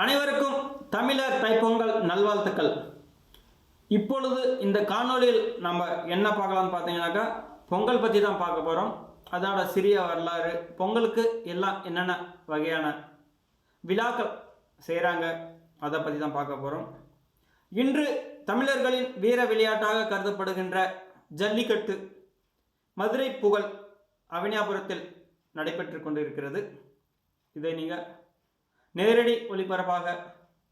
அனைவருக்கும் தமிழர் தைப்பொங்கல் நல்வாழ்த்துக்கள். இப்பொழுது இந்த காணொளியில் நம்ம என்ன பார்க்கலாம்னு பார்த்தீங்கன்னாக்கா பொங்கல் பற்றி தான் பார்க்க போகிறோம் அதோட சிறிய வரலாறு பொங்கலுக்கு எல்லாம் என்னென்ன வகையான விழாக்கள் செய்கிறாங்க அதை பற்றி தான் பார்க்க போகிறோம் இன்று தமிழர்களின் வீர விளையாட்டாக கருதப்படுகின்ற ஜல்லிக்கட்டு மதுரை புகழ் அவனியாபுரத்தில் நடைபெற்று கொண்டிருக்கிறது. இதை நீங்கள் நேரடி ஒளிபரப்பாக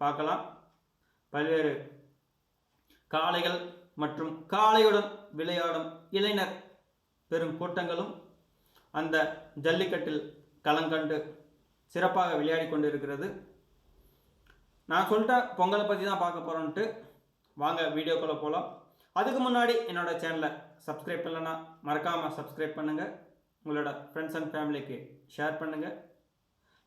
பார்க்கலாம். பல்வேறு காளைகள் மற்றும் காளையுடன் விளையாடும் இளைஞர் பெரும் கூட்டங்களும் அந்த ஜல்லிக்கட்டில் களங்கண்டு சிறப்பாக விளையாடி கொண்டிருக்கிறது. நான் சொல்லிட்ட பொங்கலை பற்றி தான் பார்க்க போகிறோன்ட்டு வாங்க வீடியோக்குள்ளே போகலாம் அதுக்கு முன்னாடி என்னோட சேனலை சப்ஸ்கிரைப் பண்ணலன்னா மறக்காமல் சப்ஸ்கிரைப் பண்ணுங்கள் உங்களோட ஃப்ரெண்ட்ஸ் அண்ட் ஃபேமிலிக்கு ஷேர் பண்ணுங்கள்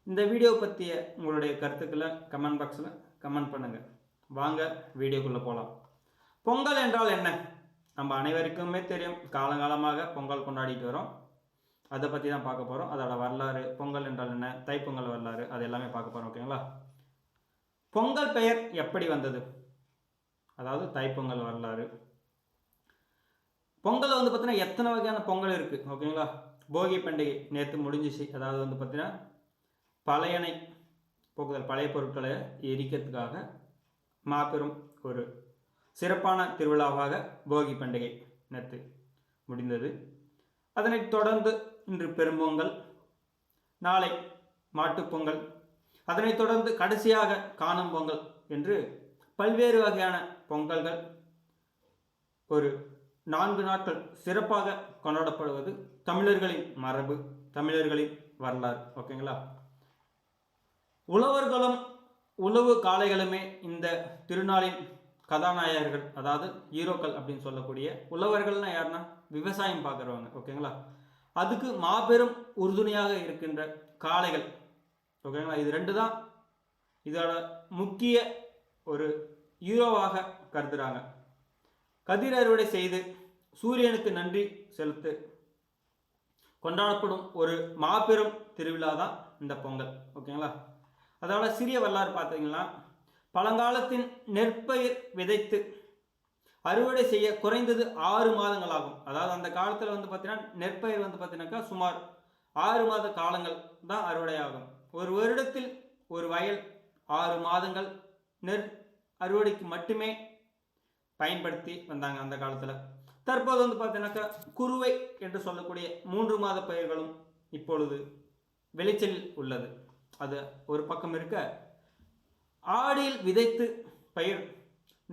இந்த வீடியோ பற்றிய உங்களுடைய கருத்துக்களை கமெண்ட் பாக்ஸில் கமெண்ட் பண்ணுங்கள் வாங்க வீடியோக்குள்ளே போகலாம் பொங்கல் என்றால் என்ன? நம்ம அனைவருக்குமே தெரியும் காலங்காலமாக பொங்கல் கொண்டாடிட்டு வரோம். அதை பற்றி தான் பார்க்க போகிறோம் அதோட வரலாறு பொங்கல் என்றால் என்ன? தைப்பொங்கல் வரலாறு அது எல்லாமே பார்க்க போகிறோம் ஓகேங்களா பொங்கல் பெயர் எப்படி வந்தது? அதாவது தைப்பொங்கல் வரலாறு. பொங்கல் வந்து பார்த்தீங்கன்னா எத்தனை வகையான பொங்கல் இருக்குது ஓகேங்களா போகி பண்டிகை நேற்று முடிஞ்சிச்சு. அதாவது வந்து பார்த்தீங்கன்னா பழையனை போக்குதல் பழைய பொருட்களை எரிக்கிறதுக்காக மாபெரும் ஒரு சிறப்பான திருவிழாவாக போகி பண்டிகை நேற்று முடிந்தது. அதனைத் தொடர்ந்து இன்று பெரும்பொங்கல் நாளை மாட்டுப்பொங்கல் அதனைத் தொடர்ந்து கடைசியாக காணும் பொங்கல் என்று பல்வேறு வகையான பொங்கல்கள் ஒரு நான்கு நாட்கள் சிறப்பாக கொண்டாடப்படுவது தமிழர்களின் மரபு தமிழர்களின் வரலாறு ஓகேங்களா? உழவர்களும் உழவு காளைகளுமே இந்த திருநாளின் கதாநாயகர்கள் அதாவது ஹீரோக்கள் அப்படின்னு சொல்லக்கூடிய உழவர்கள்னா யாருன்னா விவசாயம் பார்க்குறவங்க ஓகேங்களா அதுக்கு மாபெரும் உறுதுணையாக இருக்கின்ற காளைகள் ஓகேங்களா இது ரெண்டு தான் இதோட முக்கிய ஒரு ஹீரோவாக கருதுகிறாங்க கதிர் அறுவடை செய்து சூரியனுக்கு நன்றி செலுத்து கொண்டாடப்படும் ஒரு மாபெரும் திருவிழா தான் இந்த பொங்கல் ஓகேங்களா அதோட சிறிய வரலாறு பார்த்தீங்கன்னா பழங்காலத்தின் நெற்பயிர் விதைத்து அறுவடை செய்ய குறைந்தது ஆறு மாதங்கள் ஆகும் அதாவது அந்த காலத்தில் வந்து பார்த்தீங்கன்னா நெற்பயிர் வந்து பார்த்தீங்கன்னாக்கா சுமார் ஆறு மாத காலங்கள் தான் அறுவடை ஆகும் ஒரு வருடத்தில் ஒரு வயல் ஆறு மாதங்கள் நெற் அறுவடைக்கு மட்டுமே பயன்படுத்தி வந்தாங்க அந்த காலத்தில். தற்போது வந்து பார்த்தீங்கன்னாக்கா குருவை என்று சொல்லக்கூடிய மூன்று மாத பயிர்களும் இப்பொழுது விளைச்சலில் உள்ளது. அது ஒரு பக்கம் இருக்க. ஆடியில் விதைத்து பயிர்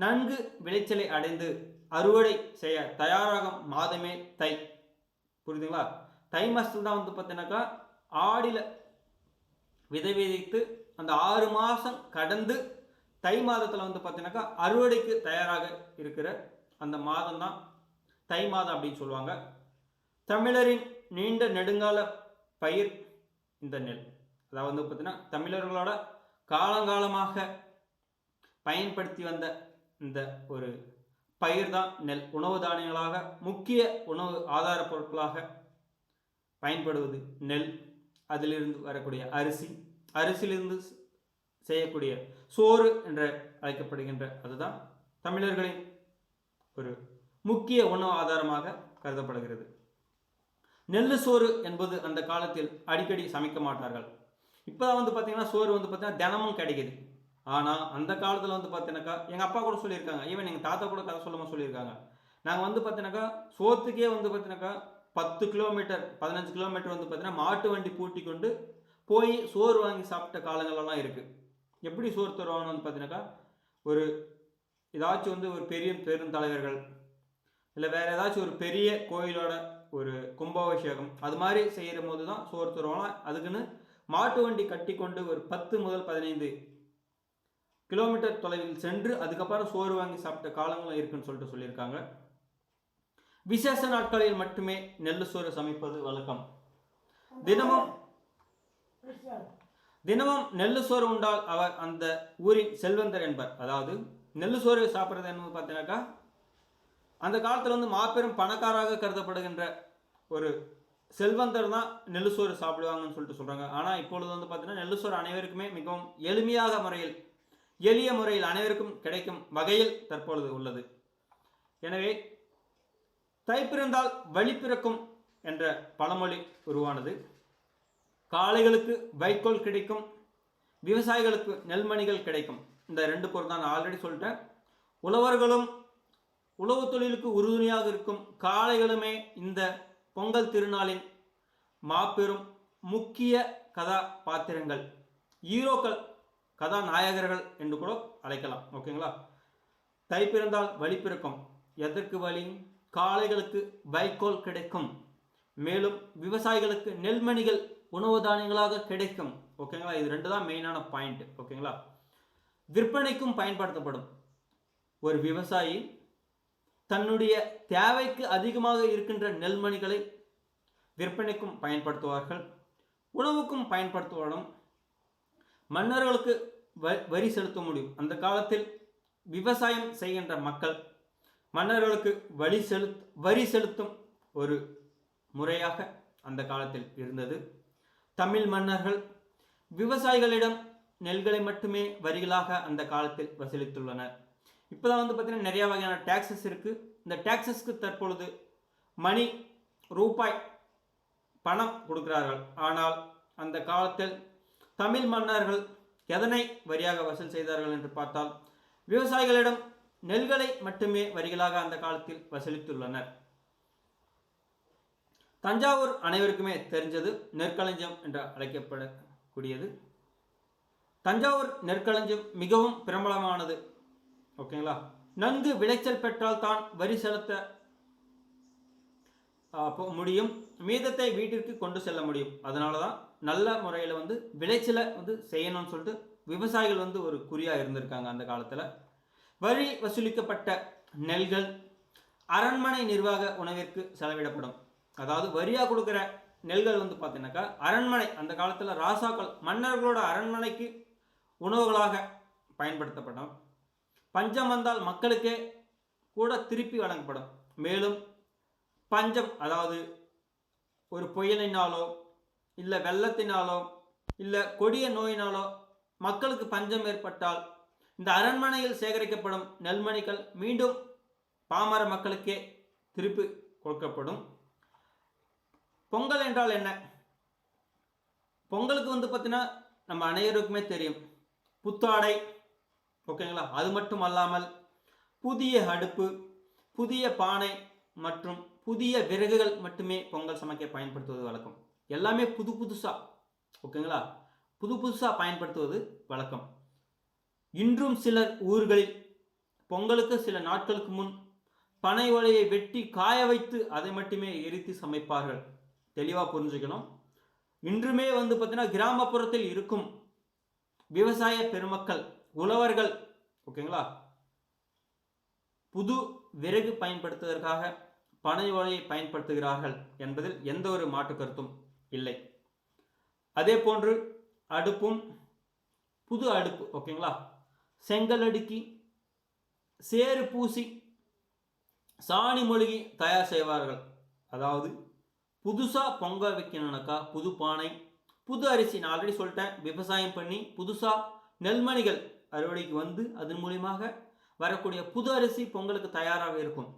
நன்கு விளைச்சலை அடைந்து அறுவடை செய்ய தயாராகும் மாதமே தை. புரியுதுங்களா? தை மாதத்தில் தான் வந்து பார்த்தீங்கன்னாக்கா ஆடியில் விதை விதைத்து அந்த ஆறு மாதம் கடந்து தை மாதத்தில் வந்து பார்த்தீங்கன்னாக்கா அறுவடைக்கு தயாராக இருக்கிற அந்த மாதம் தான் தை மாதம் அப்படின்னு சொல்லுவாங்க. தமிழரின் நீண்ட நெடுங்கால பயிர் இந்த நெல். அதாவது வந்து பார்த்திங்கன்னா தமிழர்களோட காலங்காலமாக பயன்படுத்தி வந்த இந்த ஒரு பயிர் தான் நெல். உணவு தானியங்களாக முக்கிய உணவு ஆதார பொருட்களாக பயன்படுவது நெல். அதிலிருந்து வரக்கூடிய அரிசி. அரிசியிலிருந்து செய்யக்கூடிய சோறு என்று அழைக்கப்படுகின்ற அதுதான் தமிழர்களின் ஒரு முக்கிய உணவு ஆதாரமாக கருதப்படுகிறது. நெல்லு சோறு என்பது அந்த காலத்தில் அடிக்கடி சமைக்க மாட்டார்கள். இப்போ வந்து பார்த்தீங்கன்னா சோறு வந்து பார்த்தீங்கன்னா தினமும் கிடைக்குது. ஆனால் அந்த காலத்தில் வந்து பார்த்தீங்கன்னாக்கா எங்கள் அப்பா கூட சொல்லியிருக்காங்க. ஈவன் எங்கள் தாத்தா கூட கதை சொல்லாமல் சொல்லியிருக்காங்க. நாங்கள் வந்து பார்த்தீங்கன்னாக்கா சோத்துக்கே வந்து பார்த்தீங்கன்னாக்கா பத்து கிலோமீட்டர் பதினஞ்சு கிலோமீட்டர் வந்து பார்த்தீங்கன்னா மாட்டு வண்டி பூட்டி கொண்டு போய் சோறு வாங்கி சாப்பிட்ட காலங்களெல்லாம் இருக்குது எப்படி சோறு தருவாங்கன்னு வந்து பார்த்தீங்கன்னாக்கா ஒரு ஏதாச்சும் வந்து ஒரு பெரிய பெருந்தலைவர்கள் இல்லை வேறு ஏதாச்சும் ஒரு பெரிய கோயிலோட ஒரு கும்பாபிஷேகம் அது மாதிரி செய்கிற போது தான் சோறு தருவாங்க அதுக்குன்னு மாட்டு வண்டி கட்டி கொண்டு ஒரு பத்து முதல் பதினைந்து கிலோமீட்டர் தொலைவில் சென்று அதுக்கப்புறம் சோறு வாங்கி சாப்பிட்ட காலங்களும் இருக்குன்னு சொல்லிட்டு சொல்லியிருக்காங்க. விசேஷ நாட்களில் மட்டுமே நெல் சோறு சமைப்பது வழக்கம். தினமும் தினமும் நெல் சோறு உண்டால் அவர் அந்த ஊரின் செல்வந்தர் என்பர். அதாவது நெல் சோறு சாப்பிட்றது என்பது பார்த்தீங்கன்னாக்கா அந்த காலத்தில் வந்து மாபெரும் பணக்காராக கருதப்படுகின்ற ஒரு செல்வந்தர் தான் நெல்லுசோறு சாப்பிடுவாங்கன்னு சொல்லிட்டு சொல்கிறாங்க ஆனால் இப்பொழுது வந்து பார்த்தீங்கன்னா நெல்லுசோறு அனைவருக்குமே மிகவும் எளிமையாக முறையில் எளிய முறையில் அனைவருக்கும் கிடைக்கும் வகையில் தற்பொழுது உள்ளது. எனவே தைப்பிறந்தால் வழி பிறக்கும் என்ற பழமொழி உருவானது. காளைகளுக்கு வைக்கோல் கிடைக்கும் விவசாயிகளுக்கு நெல்மணிகள் கிடைக்கும். இந்த ரெண்டு பொருள் தான் நான் ஆல்ரெடி சொல்லிட்டேன். உழவர்களும் உழவு தொழிலுக்கு உறுதுணையாக இருக்கும் காளைகளுமே இந்த பொங்கல் திருநாளின் மாபெரும் முக்கிய கதாபாத்திரங்கள் ஹீரோக்கள் கதாநாயகர்கள் என்று கூட அழைக்கலாம். ஓகேங்களா? தை பிறந்தால் வழி பிறக்கும். எதற்கு வழி காளைகளுக்கு வைக்கோல் கிடைக்கும். மேலும் விவசாயிகளுக்கு நெல்மணிகள் உணவு தானியங்களாக கிடைக்கும். ஓகேங்களா? இது ரெண்டு தான் மெயினான பாயிண்ட் ஓகேங்களா? விற்பனைக்கும் பயன்படுத்தப்படும். ஒரு விவசாயி தன்னுடைய தேவைக்கு அதிகமாக இருக்கின்ற நெல்மணிகளை விற்பனைக்கும் பயன்படுத்துவார்கள். உணவுக்கும் பயன்படுத்துவதும் மன்னர்களுக்கு வ- வரி செலுத்த முடியும். அந்த காலத்தில் விவசாயம் செய்கின்ற மக்கள் மன்னர்களுக்கு வழி செலுத் வரி செலுத்தும் ஒரு முறையாக அந்த காலத்தில் இருந்தது. தமிழ் மன்னர்கள் விவசாயிகளிடம் நெல்களை மட்டுமே வரிகளாக அந்த காலத்தில் வசூலித்துள்ளனர். இப்போ தான் வந்து பார்த்திங்கன்னா நிறைய வகையான டேக்ஸஸ் இருக்குது இந்த டேக்ஸஸ்க்கு தற்பொழுது மணி ரூபாய் பணம் கொடுக்கிறார்கள். ஆனால் அந்த காலத்தில் தமிழ் மன்னர்கள் எதனை வரியாக வசூல் செய்தார்கள் என்று பார்த்தால் விவசாயிகளிடம் நெல்களை மட்டுமே வரிகளாக அந்த காலத்தில் வசூலித்துள்ளனர். தஞ்சாவூர் அனைவருக்குமே தெரிஞ்சது நெற்களஞ்சியம் என்று அழைக்கப்படக்கூடியது. தஞ்சாவூர் நெற்களஞ்சியம் மிகவும் பிரபலமானது ஓகேங்களா? நன்கு விளைச்சல் பெற்றால் தான் வரி செலுத்த முடியும். மீதத்தை வீட்டிற்கு கொண்டு செல்ல முடியும். அதனால தான் நல்ல முறையில் வந்து விளைச்சலை வந்து செய்யணும்னு சொல்லிட்டு விவசாயிகள் வந்து ஒரு குறியாக இருந்திருக்காங்க அந்த காலத்தில். வரி வசூலிக்கப்பட்ட நெல்கள் அரண்மனை நிர்வாக உணவிற்கு செலவிடப்படும். அதாவது வரியாக கொடுக்குற நெல்கள் வந்து பார்த்தீங்கன்னாக்கா அரண்மனை அந்த காலத்தில் ராசாக்கள் மன்னர்களோட அரண்மனைக்கு உணவுகளாக பயன்படுத்தப்படும் பஞ்சம் வந்தால் மக்களுக்கே கூட திருப்பி வழங்கப்படும். மேலும் பஞ்சம் அதாவது ஒரு புயலினாலோ இல்லை வெள்ளத்தினாலோ இல்லை கொடிய நோயினாலோ மக்களுக்கு பஞ்சம் ஏற்பட்டால் இந்த அரண்மனையில் சேகரிக்கப்படும் நெல்மணிகள் மீண்டும் பாமர மக்களுக்கே திருப்பி கொடுக்கப்படும். பொங்கல் என்றால் என்ன? பொங்கலுக்கு வந்து பார்த்தீங்கன்னா நம்ம அனைவருக்குமே தெரியும். புத்தாடை ஓகேங்களா? அது மட்டும் அல்லாமல் புதிய அடுப்பு புதிய பானை மற்றும் புதிய விறகுகள் மட்டுமே பொங்கல் சமைக்க பயன்படுத்துவது வழக்கம். எல்லாமே புது புதுசாக ஓகேங்களா? புது புதுசாக பயன்படுத்துவது வழக்கம். இன்றும் சிலர் ஊர்களில் பொங்கலுக்கு சில நாட்களுக்கு முன் பனை ஒலையை வெட்டி காய வைத்து அதை மட்டுமே எரித்து சமைப்பார்கள். தெளிவாக புரிஞ்சுக்கணும். இன்றுமே வந்து பார்த்தீங்கன்னா கிராமப்புறத்தில் இருக்கும் விவசாய பெருமக்கள் உழவர்கள் ஓகேங்களா? புது விறகு பயன்படுத்துவதற்காக பனை ஓலையை பயன்படுத்துகிறார்கள் என்பதில் எந்த ஒரு மாற்று கருத்தும் இல்லை. அதே போன்று அடுப்பும் புது அடுப்பு ஓகேங்களா? செங்கல் அடுக்கி சேறு பூசி சாணி மொழுகி தயார் செய்வார்கள். அதாவது புதுசாக பொங்கல் வைக்கணும்னாக்கா புது பானை புது அரிசி நான் ஆல்ரெடி சொல்லிட்டேன். விவசாயம் பண்ணி புதுசாக நெல்மணிகள் அறுவடைக்கு வந்து அதன் மூலியமாக வரக்கூடிய புது அரிசி பொங்கலுக்கு தயாராக இருக்கும்.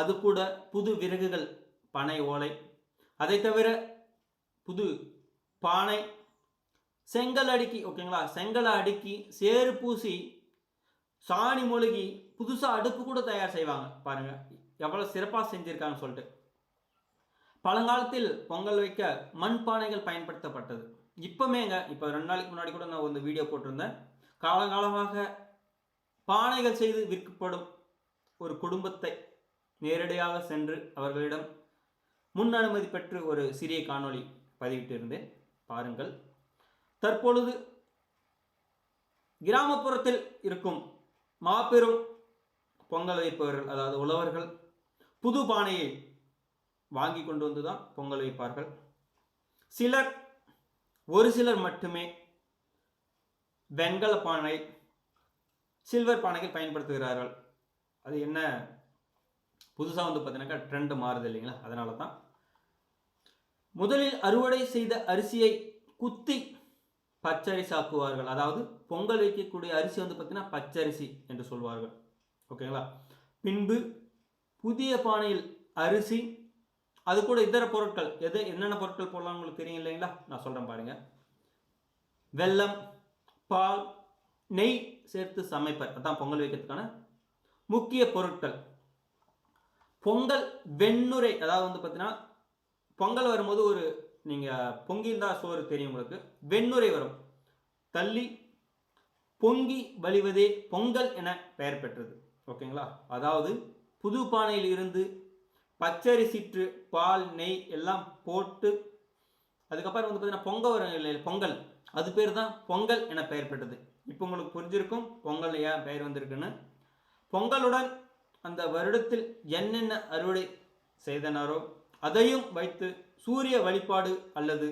அது கூட புது விறகுகள் பனை ஓலை. அதை தவிர புது பானை செங்கல் அடுக்கி ஓகேங்களா? செங்கலை அடுக்கி சேறு பூசி சாணி மூழ்கி புதுசாக அடுப்பு கூட தயார் செய்வாங்க. பாருங்கள் எவ்வளோ சிறப்பாக செஞ்சுருக்காங்கன்னு சொல்லிட்டு. பழங்காலத்தில் பொங்கல் வைக்க மண் பானைகள் பயன்படுத்தப்பட்டது. இப்போமேங்க இப்போ ரெண்டு நாளைக்கு முன்னாடி கூட நான் ஒரு வீடியோ போட்டிருந்தேன். காலகாலமாக பானைகள் செய்து விற்கப்படும் ஒரு குடும்பத்தை நேரடியாக சென்று அவர்களிடம் முன் அனுமதி பெற்று ஒரு சிறிய காணொளி பதிவிட்டிருந்தேன் பாருங்கள். தற்பொழுது கிராமப்புறத்தில் இருக்கும் மாபெரும் பொங்கல் வைப்பவர்கள் அதாவது உழவர்கள் புது பானையை வாங்கி கொண்டு வந்து தான் பொங்கல் வைப்பார்கள். சிலர் ஒரு சிலர் மட்டுமே வெண்கல பானை சில்வர் பானைகள் பயன்படுத்துகிறார்கள். அது என்ன? புதுசாக வந்து பார்த்தீங்கன்னாக்கா ட்ரெண்டு மாறுது இல்லைங்களா? அதனால தான் முதலில் அறுவடை செய்த அரிசியை குத்தி பச்சரிசாக்குவார்கள் அதாவது பொங்கல் வைக்கக்கூடிய அரிசி வந்து பார்த்தீங்கன்னா பச்சரிசி என்று சொல்வார்கள். ஓகேங்களா? பின்பு புதிய பானையில் அரிசி அது கூட இதர பொருட்கள். எது என்னென்ன பொருட்கள் போடலாம் உங்களுக்கு தெரியும் இல்லைங்களா? நான் சொல்கிறேன் பாருங்கள் வெல்லம் பால் நெய் சேர்த்து சமைப்பர். அதான் பொங்கல் வைக்கிறதுக்கான முக்கிய பொருட்கள். பொங்கல் வெண்ணுரை அதாவது வந்து பார்த்தீங்கன்னா பொங்கல் வரும்போது ஒரு நீங்கள் பொங்கியிருந்தா சோறு தெரியும் உங்களுக்கு. வெண்ணுரை வரும். தள்ளி பொங்கி வழிவதே பொங்கல் என பெயர் பெற்றது. ஓகேங்களா? அதாவது புது பானையில் இருந்து பச்சரிசிற்று பால் நெய் எல்லாம் போட்டு அதுக்கப்புறம் வந்து பார்த்தீங்கன்னா பொங்கல் வரும் இல்லை பொங்கல். அது பேர் தான் பொங்கல் என பெயர் பெற்றது. இப்போ உங்களுக்கு புரிஞ்சிருக்கும் பொங்கல் ஏன் பெயர் வந்திருக்குன்னு. பொங்கலுடன் அந்த வருடத்தில் என்னென்ன அறுவடை செய்தனாரோ அதையும் வைத்து சூரிய வழிபாடு அல்லது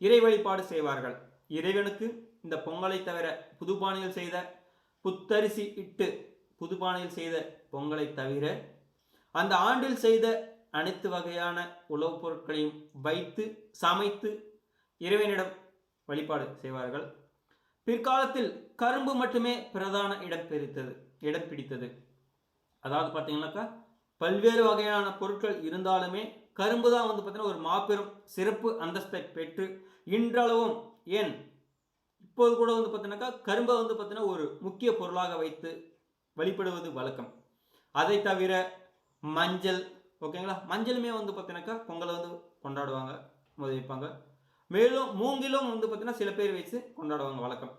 இறை வழிபாடு செய்வார்கள். இறைவனுக்கு இந்த பொங்கலை தவிர புதுப்பானையில் செய்த புத்தரிசி இட்டு புதுப்பானையில் செய்த பொங்கலை தவிர அந்த ஆண்டில் செய்த அனைத்து வகையான உணவுப் பொருட்களையும் வைத்து சமைத்து இறைவனிடம் வழிபாடு செய்வார்கள். பிற்காலத்தில் கரும்பு மட்டுமே பிரதான இடம் பிரித்தது இடம் பிடித்தது. அதாவது பார்த்தீங்கன்னாக்கா பல்வேறு வகையான பொருட்கள் இருந்தாலுமே கரும்பு தான் வந்து பார்த்தீங்கன்னா ஒரு மாபெரும் சிறப்பு அந்தஸ்தை பெற்று இன்றளவும் ஏன்? இப்போது கூட வந்து பார்த்தீங்கன்னாக்கா கரும்பை வந்து பார்த்தீங்கன்னா ஒரு முக்கிய பொருளாக வைத்து வழிபடுவது வழக்கம். அதை தவிர மஞ்சள் ஓகேங்களா? மஞ்சளுமே வந்து பார்த்தீங்கன்னாக்கா பொங்கலை வந்து கொண்டாடுவாங்க முத வைப்பாங்க மேலும் மூங்கிலும் வந்து பார்த்தீங்கன்னா சில பேர் வச்சு கொண்டாடுவாங்க வழக்கம்.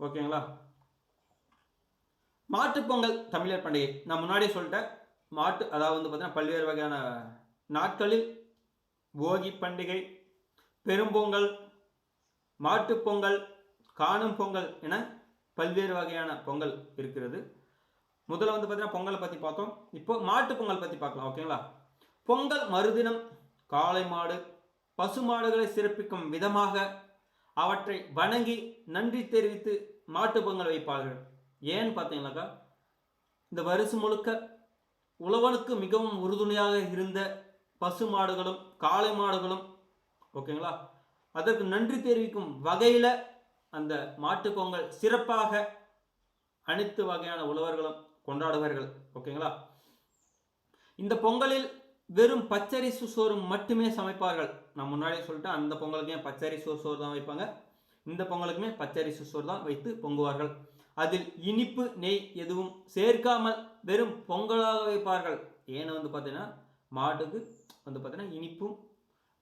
ஓகேங்களா? மாட்டுப்பொங்கல் தமிழர் பண்டிகை. நான் முன்னாடியே சொல்லிட்டேன். மாட்டு அதாவது வந்து பார்த்தீங்கன்னா பல்வேறு வகையான நாட்களில் போகி பண்டிகை பெரும்பொங்கல் மாட்டுப்பொங்கல் காணும் பொங்கல் என பல்வேறு வகையான பொங்கல் இருக்கிறது. முதல்ல வந்து பார்த்தீங்கன்னா பொங்கலை பற்றி பார்த்தோம். இப்போ மாட்டு பொங்கல் பற்றி பார்க்கலாம் ஓகேங்களா பொங்கல் மறுதினம் காளை மாடு பசு மாடுகளை சிறப்பிக்கும் விதமாக அவற்றை வணங்கி நன்றி தெரிவித்து மாட்டு பொங்கல் வைப்பார்கள். ஏன்னு பார்த்தீங்கன்னாக்கா இந்த வருஷம் முழுக்க உழவனுக்கு மிகவும் உறுதுணையாக இருந்த பசு மாடுகளும் காளை மாடுகளும் ஓகேங்களா அதற்கு நன்றி தெரிவிக்கும் வகையில் அந்த மாட்டு பொங்கல் சிறப்பாக அனைத்து வகையான உழவர்களும் கொண்டாடுவார்கள். ஓகேங்களா? இந்த பொங்கலில் வெறும் பச்சரிசி சோறு மட்டுமே சமைப்பார்கள். நான் முன்னாடியே சொல்லிட்டேன் அந்த பொங்கலுக்குமே பச்சரிசி சோறு சோறு தான் வைப்பாங்க? இந்த பொங்கலுக்குமே பச்சரிசி சோறு தான் வைத்து பொங்குவார்கள். அதில் இனிப்பு நெய் எதுவும் சேர்க்காமல் வெறும் பொங்கலாக வைப்பார்கள். ஏன்னு வந்து பார்த்தீங்கன்னா மாட்டுக்கு வந்து பார்த்தீங்கன்னா இனிப்பும்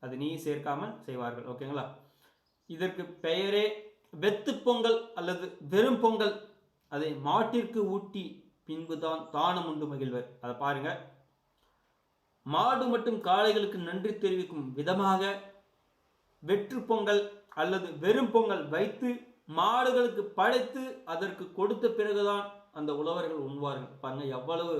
அது நெய் சேர்க்காமல் செய்வார்கள். ஓகேங்களா? இதற்கு பெயரே வெத்து பொங்கல் அல்லது வெறும் பொங்கல். அதை மாட்டிற்கு ஊட்டி பின்பு தான் தானம் உண்டு மகிழ்வர். அதை பாருங்க. மாடு மற்றும் காளைகளுக்கு நன்றி தெரிவிக்கும் விதமாக வெற்று பொங்கல் அல்லது வெறும் பொங்கல் வைத்து மாடுகளுக்கு படைத்து அதற்கு கொடுத்த பிறகுதான் அந்த உழவர்கள் உண்வார்கள். பாருங்க எவ்வளவு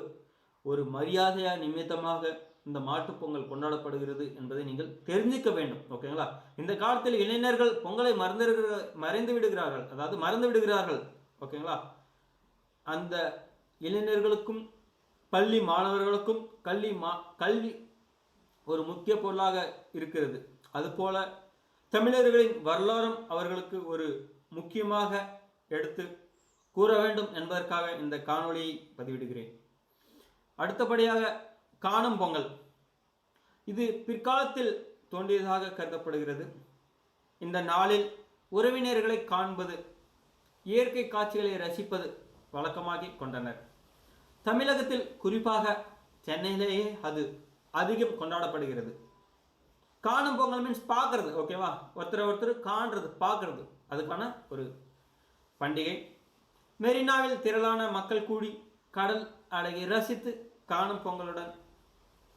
ஒரு மரியாதையா நிமித்தமாக இந்த மாட்டுப் பொங்கல் கொண்டாடப்படுகிறது என்பதை நீங்கள் தெரிஞ்சுக்க வேண்டும். ஓகேங்களா இந்த காலத்தில் இளைஞர்கள் பொங்கலை மறந்து மறைந்து விடுகிறார்கள். அதாவது மறந்து விடுகிறார்கள். ஓகேங்களா அந்த இளைஞர்களுக்கும் பள்ளி மாணவர்களுக்கும் கல்வி மா கல்வி ஒரு முக்கிய பொருளாக இருக்கிறது. அதுபோல தமிழர்களின் வரலாறும் அவர்களுக்கு ஒரு முக்கியமாக எடுத்து கூற வேண்டும் என்பதற்காக இந்த காணொளியை பதிவிடுகிறேன். அடுத்தபடியாக காணும் பொங்கல். இது பிற்காலத்தில் தோன்றியதாக கருதப்படுகிறது. இந்த நாளில் உறவினர்களை காண்பது இயற்கை காட்சிகளை ரசிப்பது வழக்கமாகி கொண்டனர். தமிழகத்தில் குறிப்பாக சென்னையிலேயே அது அதிகம் கொண்டாடப்படுகிறது. காணும் பொங்கல் மீன்ஸ் பார்க்கறது ஓகேவா ஒருத்தர் ஒருத்தர் காண்றது பார்க்கறது. அதுக்கான ஒரு பண்டிகை. மெரினாவில் திரளான மக்கள் கூடி கடல் அழகை ரசித்து காணும் பொங்கலுடன்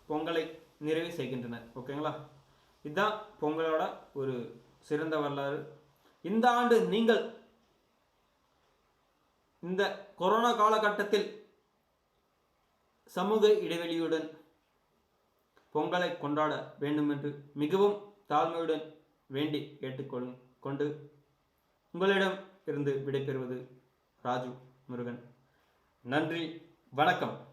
பொங்கலை நிறைவு செய்கின்றனர் ஓகேங்களா இதுதான் பொங்கலோட ஒரு சிறந்த வரலாறு. இந்த ஆண்டு நீங்கள் இந்த கொரோனா காலகட்டத்தில் சமூக இடைவெளியுடன் பொங்கலை கொண்டாட வேண்டும் என்று மிகவும் தாழ்மையுடன் வேண்டி கேட்டுக்கொள் கொண்டு உங்களிடம் இருந்து விடைபெறுவது ராஜு முருகன். நன்றி வணக்கம்.